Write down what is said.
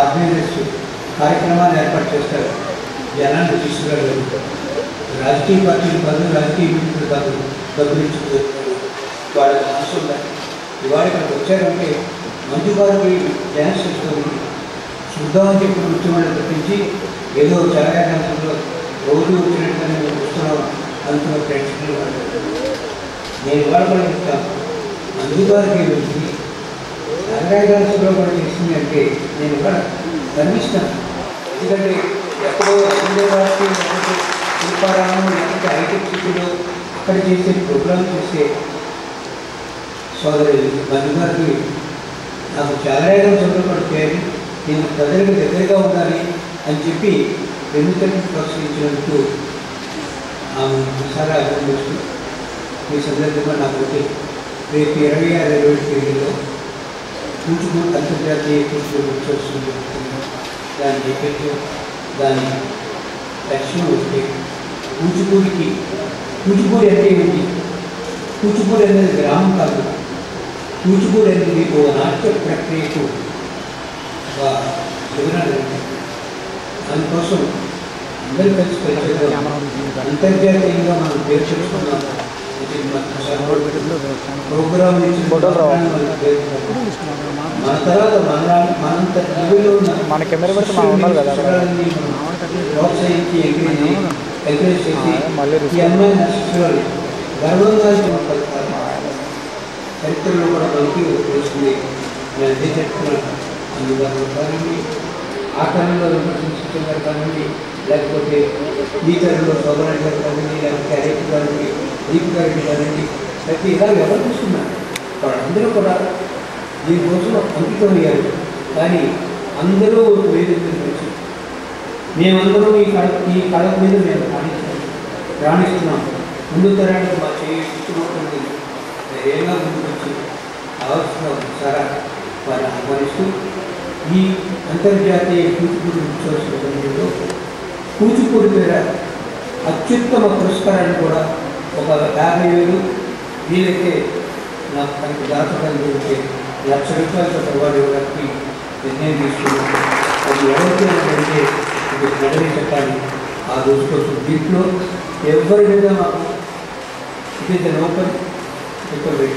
Organisers కార్యక్రమాలు ఏర్పాటు చేస్తారు. జనాన్ని తీసుకురాగలుగుతారు రాజకీయ పార్టీలు కాదు రాజకీయ మిత్రులు కాదు డబ్బులు వాళ్ళ మనసు ఉండాలి. ఇవాళ ఇక్కడికి వచ్చారంటే మంచి వారికి డ్యాన్స్ చేస్తుంది చూద్దామని చెప్పి ముఖ్యమైన తప్పించి ఏదో చాలా ఛాయాగ్రంథంలో రోజు వచ్చినట్టుగా మేము చూస్తున్నాం అనుకున్న ప్రేక్షకులు నేను ఇవాళ కూడా చెప్తాను. మంజు గారికి వెళ్ళి నాగరాజాంశంలో కూడా చేసింది అంటే నేను కూడా గర్విస్తాను ఎందుకంటే ఎక్కడో అసెంబ్లీ శిల్పారామం లేకపోతే హైటెక్ సిటీలో అక్కడ చేసే ప్రోగ్రామ్ చేసే సోదరి మంజు నాకు చాలా ఏదో చదువుపడిపోయాయి నేను ప్రజలకు దగ్గరగా ఉండాలి అని చెప్పి ఎన్నికలను ప్రోత్సహించినందుకు ఆమె ఒకసారి అభినందిస్తూ ఈ సందర్భంగా నాకు రేపు ఇరవై ఆరు ఇరవై తేదీలో కూచిపూడి అంతర్జాతీయ కూచిపూడి ఉత్సవం దాని నేపథ్యం దాని లక్ష్యం వస్తే కూచిపూడికి కూచిపూడి అంటే ఏమిటి? కూచిపూడి అనేది గ్రామం కాదు. కూచిపూడి అనేది ఓ నాట్య ప్రక్రియకు ఒక వివరణ దానికోసం అందరూ కలిసి పరిచయం. అంతర్జాతీయంగా మనం పేరు చేసుకున్నాము మన తర్వాత మనంత కెమెరా పెడితే మనం ఉండాలి కదా చేసి మళ్ళీ గర్వంగా చరిత్రలో కూడా మనకి తెలుస్తుంది నేను అదే చెప్తున్నాను కానివ్వండి ఆ కాలంలో విమర్శించడం కానివ్వండి లేకపోతే ఈ తరంలో కానివ్వండి లేకపోతే దీప్ గారికి కానివ్వండి ప్రతి ఇలా ఎవరు చూస్తున్నారు? వాళ్ళందరూ కూడా దీనికోసం అంకితం అయ్యారు కానీ అందరూ ఒక వేదిక మీద మేమందరం ఈ కళ ఈ కళ మీద మేము రాణిస్తున్నాం రాణిస్తున్నాం. ముందు తరానికి మా చేయి ఇష్టమవుతుంది ధైర్యంగా ముందుకు వచ్చి కావాల్సిన సారా వారిని ఆహ్వానిస్తూ ఈ అంతర్జాతీయ కూచిపూడి ఉత్సవ సందర్భంలో కూచిపూడి మీద అత్యుత్తమ పురస్కారాన్ని కూడా ఒక యాభై వేలు వీలైతే నాకు తనకి దాత జరిగితే లక్ష రూపాయలతో తర్వాత ఇవ్వడానికి నిర్ణయం తీసుకున్నాను. అది ఎవరికి అంటే ఇది నడవే చెప్పాలి. ఆ రోజు కోసం దీంట్లో ఎవరి మీద మాకు it is an open recovery